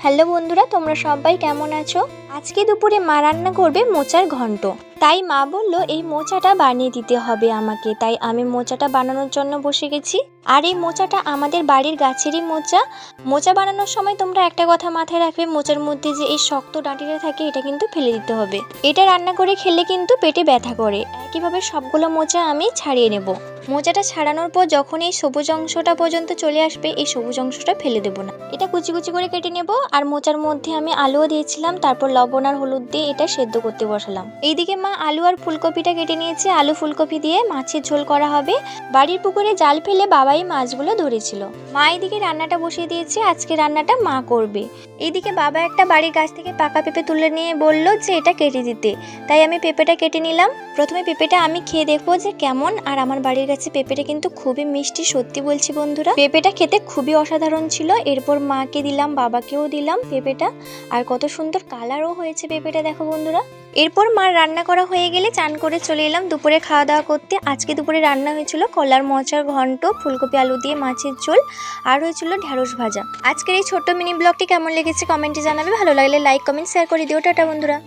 Hello বন্ধুরা তোমরা সবাই কেমন আছো? আজকে দুপুরে মা রান্না করবে মোচার ঘন্ট। তাই মা বলল, এই মোচাটা বানিয়ে দিতে হবে আমাকে। তাই আমি মোচাটা বানানোর জন্য বসে গেছি। আর এই মোচাটা আমাদের বাড়ির গাছেরই মোচা। মোচা বানানোর সময় তোমরা একটা কথা মাথায় রাখবে, মোচার মধ্যে যে এই শক্ত ডাঁটিটা থাকে, এটা কিন্তু ফেলে দিতে হবে। এটা রান্না করে খেলে কিন্তু পেটে ব্যথা করে। একইভাবে সবগুলো মোচা আমি ছাড়িয়ে নেব। মোচাটা ছাড়ানোর পর যখন এই সবুজ অংশটা পর্যন্ত চলে আসবে, এই সবুজ অংশটা ফেলে দেবো না। এটা কুচি কুচি করে কেটে নেব। আর মোচার মধ্যে আমি আলুও দিয়েছিলাম, তারপর লবণ আর হলুদ দিয়ে এটা সেদ্ধ করতে বসালাম। এইদিকে মা আলু আর ফুলকপিটা কেটে নিয়েছে। আলু ফুলকপি দিয়ে মাছের ঝোল করা হবে। বাড়ির পুকুরে জাল ফেলে বাবাই মাছগুলো ধরেছিল। মা এইদিকে রান্নাটা বসিয়ে দিয়েছে। আজকে রান্নাটা মা করবে। এইদিকে বাবা একটা বাড়ির গাছ থেকে পাকা পেঁপে তুলে নিয়ে বলল যে, এটা কেটে দিতে। তাই আমি পেঁপেটা কেটে নিলাম। প্রথমে পেঁপেটা আমি খেয়ে দেখব যে কেমন। আর আমার বাড়ির কাছে পেঁপেটা কিন্তু খুবই মিষ্টি, সত্যি বলছি বন্ধুরা। পেঁপেটা খেতে খুবই অসাধারণ ছিল। এরপর মাকে দিলাম, বাবাকেও দিলাম পেঁপেটা। আর কত সুন্দর কালারও হয়েছে পেঁপেটা, দেখো বন্ধুরা। এরপর মার রান্না করা হয়ে গেলে চান করে চলে এলাম দুপুরে খাওয়া দাওয়া করতে। আজকে দুপুরে রান্না হয়েছিল কলার মচার ঘন্ট, ফুলকপি আলু দিয়ে মাছের ঝোল, আর হয়েছিল ঢ্যাঁড়স ভাজা। আজকের এই ছোট্ট মিনি ব্লগটি কেমন লেগেছে কমেন্টে জানাবে। ভালো লাগলে লাইক, কমেন্ট, শেয়ার করে দিও। টাটা বন্ধুরা।